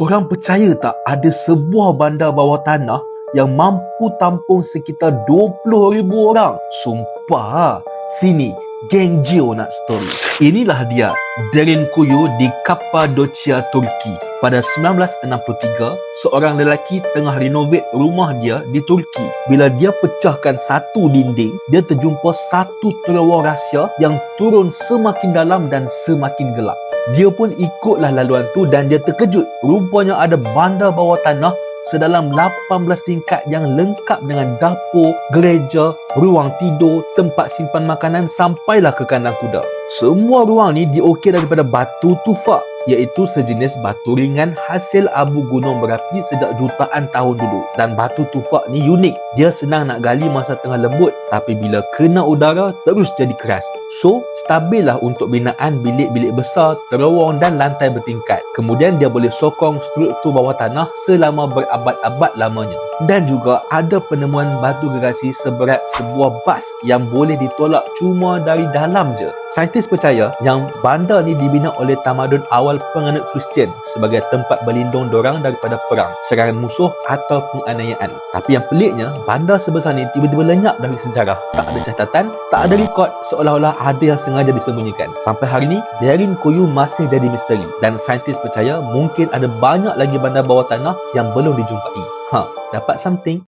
Korang percaya tak ada sebuah bandar bawah tanah yang mampu tampung sekitar 20,000 orang? Sumpah. Sini, geng Gio nak story. Inilah dia, Derin Kuyu di Kappadocia, Turki. Pada 1963, seorang lelaki tengah renovate rumah dia di Turki. Bila dia pecahkan satu dinding, dia terjumpa satu terowong rahsia yang turun semakin dalam dan semakin gelap. Dia pun ikutlah laluan tu dan dia terkejut. Rupanya ada bandar bawah tanah sedalam 18 tingkat yang lengkap dengan dapur, gereja, ruang tidur, tempat simpan makanan sampailah ke kandang kuda. Semua ruang ni diukir daripada batu tufak iaitu sejenis batu ringan hasil abu gunung berapi sejak jutaan tahun dulu. Dan batu tufak ni unik. Dia senang nak gali masa tengah lembut tapi bila kena udara terus jadi keras. So, stabil lah untuk binaan bilik-bilik besar, terowong dan lantai bertingkat. Kemudian dia boleh sokong struktur bawah tanah selama berabad-abad lamanya. Dan juga ada penemuan batu gerasi seberat sebuah bas yang boleh ditolak cuma dari dalam je. Saintis percaya yang bandar ni dibina oleh tamadun awal penganut Kristian sebagai tempat berlindung dorang daripada perang, serangan musuh atau penganiayaan. Tapi yang peliknya, bandar sebesar ni tiba-tiba lenyap dari sejarah. Tak ada catatan, tak ada rekod seolah-olah ada yang sengaja disembunyikan. Sampai hari ni, Derin Koyu masih jadi misteri dan saintis percaya mungkin ada banyak lagi bandar bawah tanah yang belum dijumpai. Ha, dapat something?